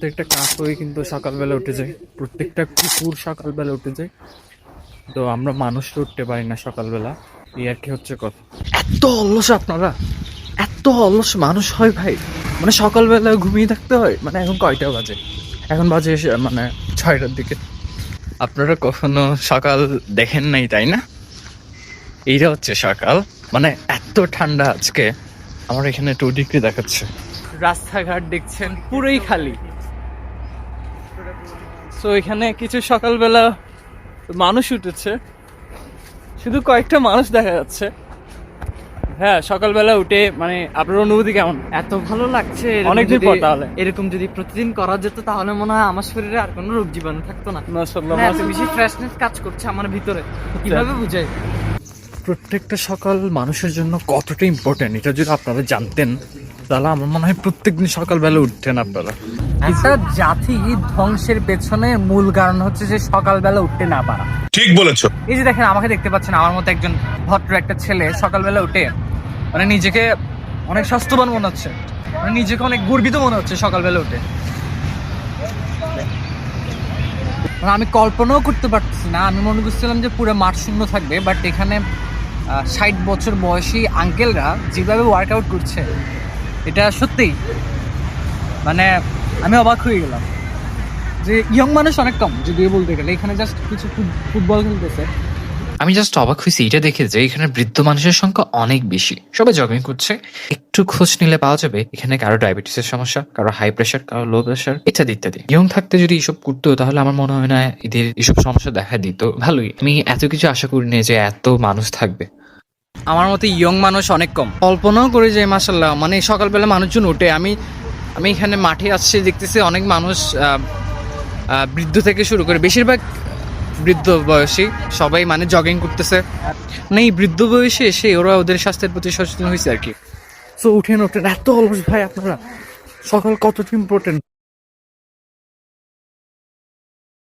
প্রত্যেকটা কাকই কিন্তু সকালবেলা উঠে যায়। প্রত্যেকটা কুকুর সকালবেলা উঠে যায়। তো আমরা মানুষ উঠতে পারি না সকালবেলা। এই আর কি হচ্ছে কথা। এত অলস আপনারা। এত অলস মানুষ হয় ভাই। মানে সকালবেলা ঘুমিয়ে থাকতে হয়। মানে এখন কয়টা বাজে? এখন বাজে এসে- মানে ছয়টার দিকে। আপনারা কখনো সকাল দেখেন নাই, তাই না? এইটা হচ্ছে সকাল। মানে এত ঠান্ডা আজকে। আমার এখানে টু ডিগ্রি দেখাচ্ছে। রাস্তাঘাট দেখছেন, পুরোই খালি। তো এখানে কিছু সকালবেলা মানুষ উঠেছে। শুধু কয়েকটা মানুষ দেখা যাচ্ছে। হ্যাঁ সকালবেলা উঠে মানে আপনার অনুভূতি কেমন? এত ভালো লাগছে অনেকদিন পর তাহলে। এরকম যদি প্রতিদিন করা যেত তাহলে মনে হয় আমার শরীরে আর কোনো রোগ জীবাণু থাকতো না। মাশাআল্লাহ, মানে এত মাশাআল্লাহ। বেশি ফ্রেশনেস কাজ করছে আমার ভিতরে। কীভাবে বুঝাই? প্রত্যেকটা সকাল মানুষের জন্য কতটা ইম্পর্টেন্ট এটা যদি আপনারা জানতেন তাহলে আমার মনে হয় প্রত্যেকদিন সকালবেলা উঠতেন আপনারা। একটা জাতি ধ্বংসের পেছনে মূল কারণ হচ্ছে যে সকালবেলা উঠতে না পারা। ঠিক বলেছ। এই যে দেখেন আমাকে দেখতে পাচ্ছেন আমার মতো একজন ভদ্র একটা ছেলে সকালবেলা উঠে মানে নিজেকে অনেক স্বাস্থ্যবান মনে হচ্ছে। মানে নিজেকে অনেক গর্বিত মনে হচ্ছে সকালবেলা উঠে। মানে আমি কল্পনাও করতে পারতেছি না। আমি মনে করছিলাম যে পুরো মাঠ শূন্য থাকবে বাট এখানে ষাট বছর বয়সী আঙ্কেলরা যেভাবে ওয়ার্কআউট করছে এটা সত্যিই। মানে আমি অবাক হয়ে গেলাম যে ইয়ং মানুষ অনেক কম যদিও বলতে গেলে। এখানে জাস্ট কিছু ফুটবল খেলতেছে। আমি জাস্ট অবাক হয়েছি এটা দেখে যে এখানে বৃদ্ধ মানুষের সংখ্যা অনেক বেশি। সবাই জগিং করছে একটু খোঁজ নিলে পাওয়া যাবে এখানে কারও ডায়াবেটিসের সমস্যা কারও হাই প্রেশার কারও লো প্রেশার ইত্যাদি ইত্যাদি। ইয়ং থাকতে যদি এসব করতো তাহলে আমার মনে হয় না এদের এসব সমস্যা দেখা দিত। ভালোই আমি এত কিছু আশা করিনি যে এত মানুষ থাকবে। আমার মতে ইয়ং মানুষ অনেক কম। কল্পনাও করি যে মাসাল্লাহ মানে সকালবেলা মানুষজন ওঠে। আমি আমি এখানে মাঠে আসছি, দেখতেছি অনেক মানুষ বৃদ্ধ থেকে শুরু করে, বেশিরভাগ বৃদ্ধ বয়সী সবাই মানে জগিং করতেছে। মানে এই বৃদ্ধ বয়সে এসে ওরা ওদের স্বাস্থ্যের প্রতি সচেতন হয়েছে আর কি। সো উঠেন উঠেন, এত অলস ভাই আপনারা। সকাল কত ইম্পর্টেন্ট